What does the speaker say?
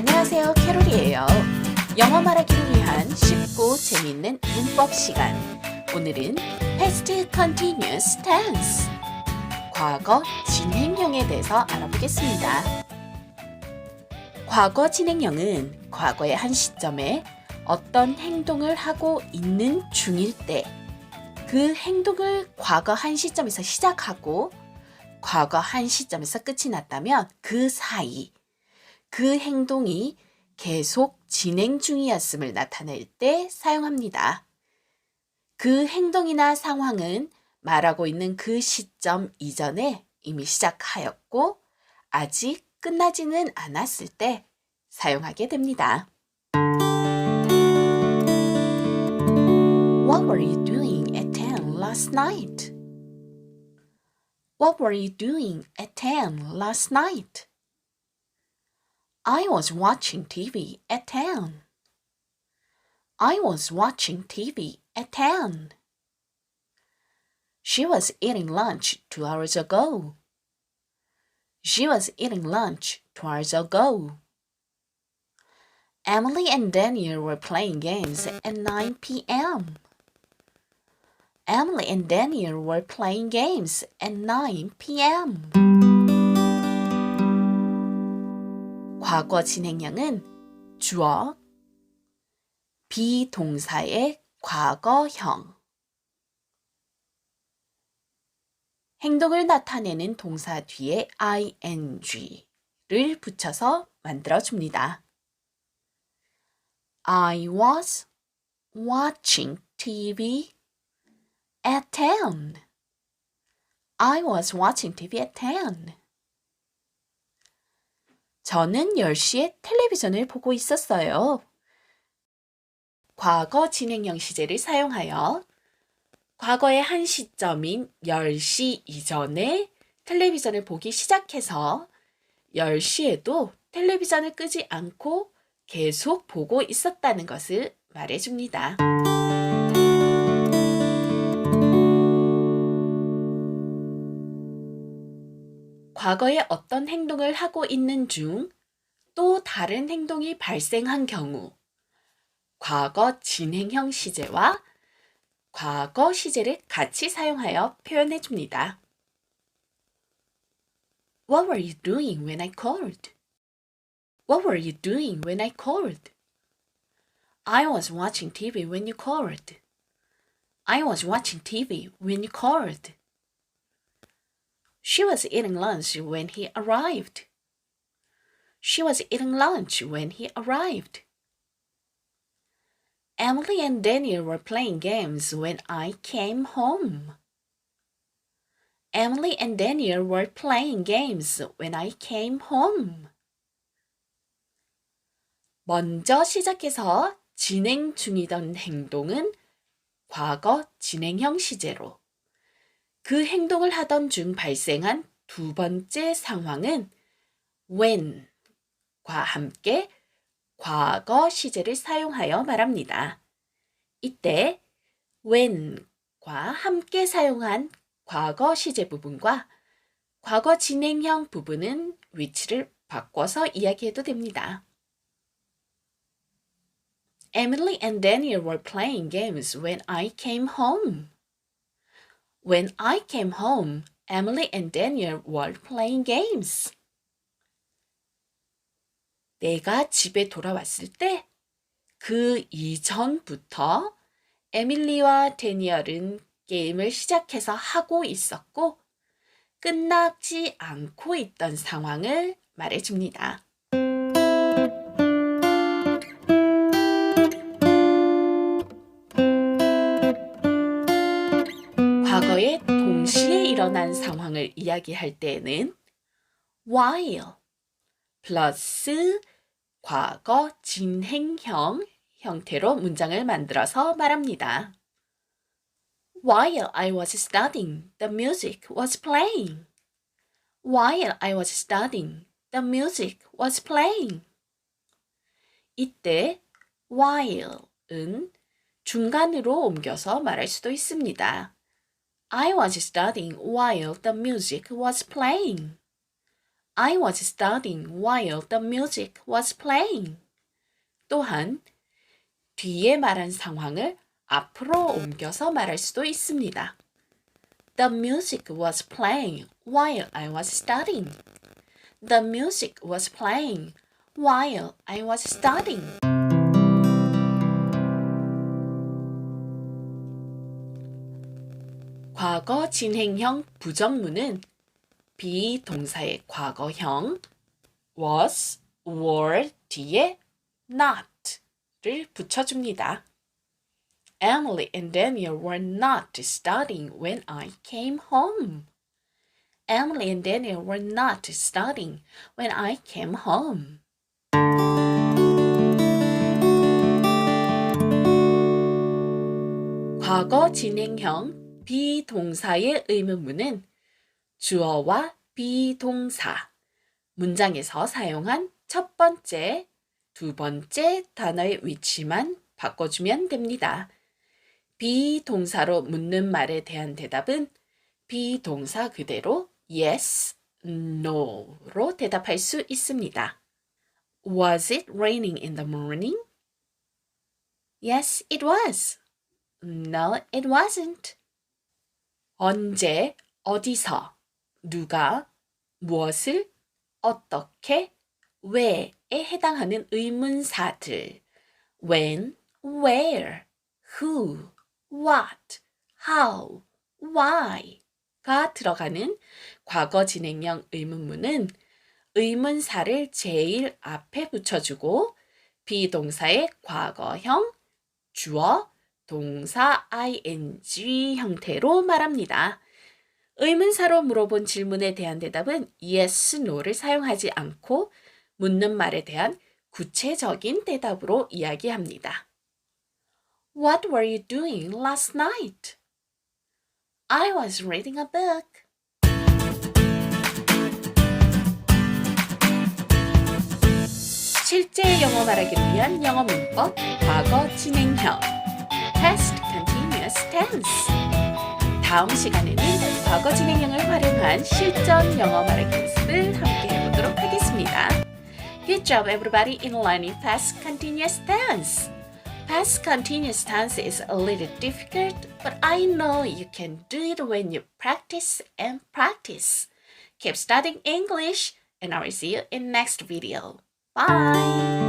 안녕하세요. 캐롤이에요. 영어 말하기를 위한 쉽고 재밌는 문법 시간. 오늘은 past continuous tense. 과거 진행형에 대해서 알아보겠습니다. 과거 진행형은 과거의 한 시점에 어떤 행동을 하고 있는 중일 때 그 행동을 과거 한 시점에서 시작하고 과거 한 시점에서 끝이 났다면 그 사이 그 행동이 계속 진행 중이었음을 나타낼 때 사용합니다. 그 행동이나 상황은 말하고 있는 그 시점 이전에 이미 시작하였고 아직 끝나지는 않았을 때 사용하게 됩니다. What were you doing at 10 last night? What were you doing at 10 last night? I was watching TV at 10. I was watching TV at 10. She was eating lunch two hours ago. She was eating lunch two hours ago. Emily and Daniel were playing games at 9 p.m. Emily and Daniel were playing games at 9 p.m. 과거 진행형은 주어, 비동사의 과거형. 행동을 나타내는 동사 뒤에 ing를 붙여서 만들어줍니다. I was watching TV at 10. I was watching TV at 10. 저는 10시에 텔레비전을 보고 있었어요. 과거 진행형 시제를 사용하여 과거의 한 시점인 10시 이전에 텔레비전을 보기 시작해서 10시에도 텔레비전을 끄지 않고 계속 보고 있었다는 것을 말해줍니다. 과거에 어떤 행동을 하고 있는 중 또 다른 행동이 발생한 경우 과거 진행형 시제와 과거 시제를 같이 사용하여 표현해 줍니다. What were you doing when I called? What were you doing when I called? I was watching TV when you called. I was watching TV when you called. She was eating lunch when he arrived. She was eating lunch when he arrived. Emily and Daniel were playing games when I came home. Emily and Daniel were playing games when I came home. 먼저 시작해서 진행 중이던 행동은 과거 진행형 시제로 그 행동을 하던 중 발생한 두 번째 상황은 when과 함께 과거 시제를 사용하여 말합니다. 이때 when과 함께 사용한 과거 시제 부분과 과거 진행형 부분은 위치를 바꿔서 이야기해도 됩니다. Emily and Daniel were playing games when I came home. When I came home, Emily and Daniel were playing games. 내가 집에 돌아왔을 때 그 이전부터 에밀리와 데니얼은 게임을 시작해서 하고 있었고 끝나지 않고 있던 상황을 말해줍니다. 일어난 상황을 이야기할 때에는 while 플러스 과거 진행형 형태로 문장을 만들어서 말합니다. While I was studying, the music was playing. While I was studying, the music was playing. 이때 while은 중간으로 옮겨서 말할 수도 있습니다. I was studying while the music was playing. I was studying while the music was playing. 또한 뒤에 말한 상황을 앞으로 옮겨서 말할 수도 있습니다. The music was playing while I was studying. The music was playing while I was studying. 과거 진행형 부정문은 비동사의 과거형 was, were 뒤에 not를 붙여줍니다. Emily and Daniel were not studying when I came home. Emily and Daniel were not studying when I came home. 과거 진행형 비동사의 의문문은 주어와 비동사, 문장에서 사용한 첫 번째, 두 번째 단어의 위치만 바꿔주면 됩니다. 비동사로 묻는 말에 대한 대답은 비동사 그대로 yes, no로 대답할 수 있습니다. Was it raining in the morning? Yes, it was. No, it wasn't. 언제, 어디서, 누가, 무엇을, 어떻게, 왜에 해당하는 의문사들. When, where, who, what, how, why가 들어가는 과거 진행형 의문문은 의문사를 제일 앞에 붙여주고 비동사의 과거형, 주어, 동사 ing 형태로 말합니다. 의문사로 물어본 질문에 대한 대답은 yes, no를 사용하지 않고 묻는 말에 대한 구체적인 대답으로 이야기합니다. What were you doing last night? I was reading a book. 실제 영어 말하기를 위한 영어 문법 과거 진행형 past continuous tense 다음 시간에는 과거 진행형을 활용한 실전 영어 말하기 연습을 함께 해보도록 하겠습니다. Good job everybody in learning past continuous tense. Past continuous tense is a little difficult, but I know you can do it when you practice and practice. Keep studying English, and I will see you in next video. Bye!